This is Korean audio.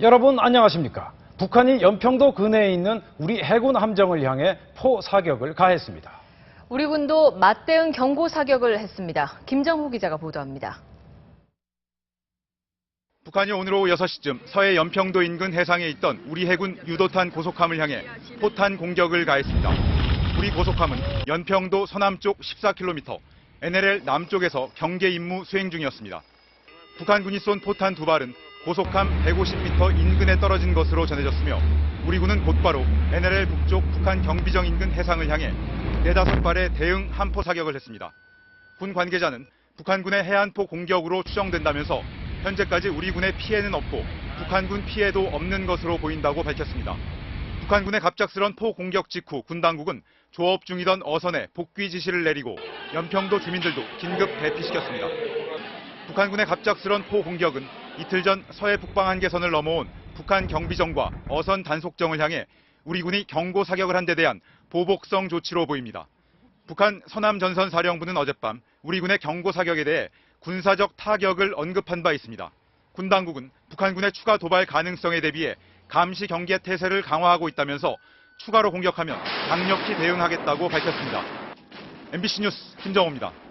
여러분 안녕하십니까? 북한이 연평도 근해에 있는 우리 해군 함정을 향해 포 사격을 가했습니다. 우리 군도 맞대응 경고 사격을 했습니다. 김정호 기자가 보도합니다. 북한이 오늘 오후 6시쯤 서해 연평도 인근 해상에 있던 우리 해군 유도탄 고속함을 향해 포탄 공격을 가했습니다. 우리 고속함은 연평도 서남쪽 14km, NLL 남쪽에서 경계 임무 수행 중이었습니다. 북한군이 쏜 포탄 두 발은 고속함 150m 인근에 떨어진 것으로 전해졌으며 우리 군은 곧바로 NLL 북쪽 북한 경비정 인근 해상을 향해 네다섯 발의 대응 함포 사격을 했습니다. 군 관계자는 북한군의 해안포 공격으로 추정된다면서 현재까지 우리 군의 피해는 없고 북한군 피해도 없는 것으로 보인다고 밝혔습니다. 북한군의 갑작스런 포 공격 직후 군 당국은 조업 중이던 어선에 복귀 지시를 내리고 연평도 주민들도 긴급 대피시켰습니다. 북한군의 갑작스런 포 공격은 이틀 전 서해 북방 한계선을 넘어온 북한 경비정과 어선 단속정을 향해 우리 군이 경고 사격을 한 데 대한 보복성 조치로 보입니다. 북한 서남전선 사령부는 어젯밤 우리 군의 경고 사격에 대해 군사적 타격을 언급한 바 있습니다. 군 당국은 북한군의 추가 도발 가능성에 대비해 감시 경계 태세를 강화하고 있다면서 추가로 공격하면 강력히 대응하겠다고 밝혔습니다. MBC 뉴스 김정호입니다.